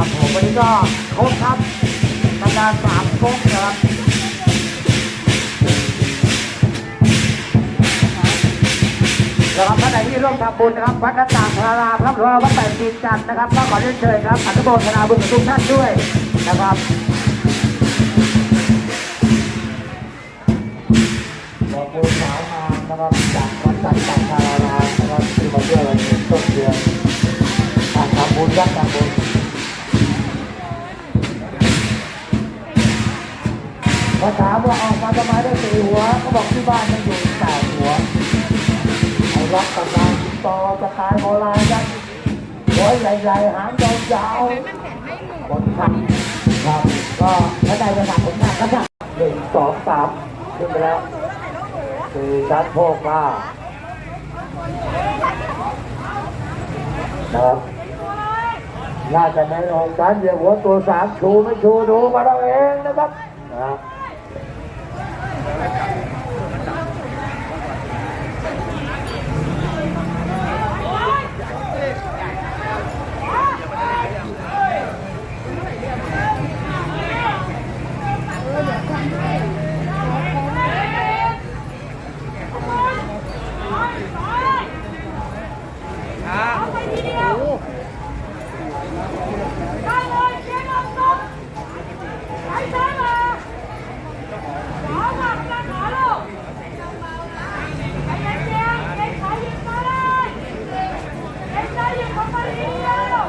ครับผมวันนี้ก็ครบครับบรรดาสามก๊กนะครับสำหรับท่านไหนที่ร่วมทำบุญนะครับวัดต่างพระรามครับหรือว่าวัดแต่จีนจันทร์นะครับก็ขอเรียนเชิญครับอนุโมทนาบุญกับทุกท่านด้วยนะครับขอบคุณสาวงามนะครับจากวัดจันทร์พระรามนะครับที่มาเที่ยวเราในต้นเดือนทำบุญรักทำบุญ พอถามว่าออกมาทำไมได้สี่หัวเขาบอกที่บ้านมันอยู่แปดหัวไอ้รักตำนานต่อจะตายโบราณกันหัวใหญ่ๆหางยาวๆผลขับครับก็ถ้าได้ระดับผลขับก็จะหนึ่งสองสามขึ้นไปแล้วสี่ชั้นโพกมานะครับน่าจะในหกชั้นเดียวหัวตัวสามชูไม่ชูดูมาเราเองนะครับนะ จ๊จะยิงของมาดีเดียว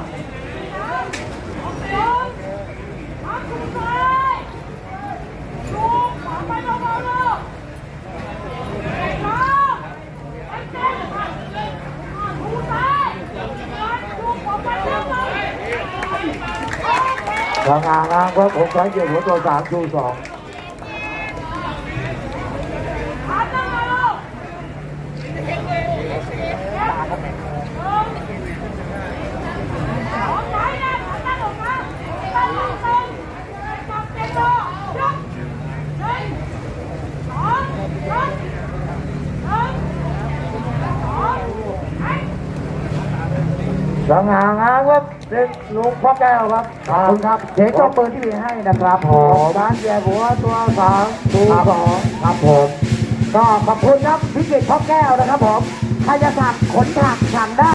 ออกลงมาคุณไปลูกขอไปเบาๆลูกไปน้องไปเจ๊คุณไปลูกขอไปเร็วเลย ทางอ่างอ้างว่าผมใช้เหยียบหัวตัวสามชูสอง ทางอ่างอ้างว่าเด็กลุงพ่อแก้วครับขอบคุณครับเช็คเจ้าปืนที่มีให้นะครับผมร้านเหยียบหัวตัวสามชูสองครับผมก็ขอบคุณครับพิจิตรพ่อแก้วนะครับผมใครจะสั่งขนผักสั่งได้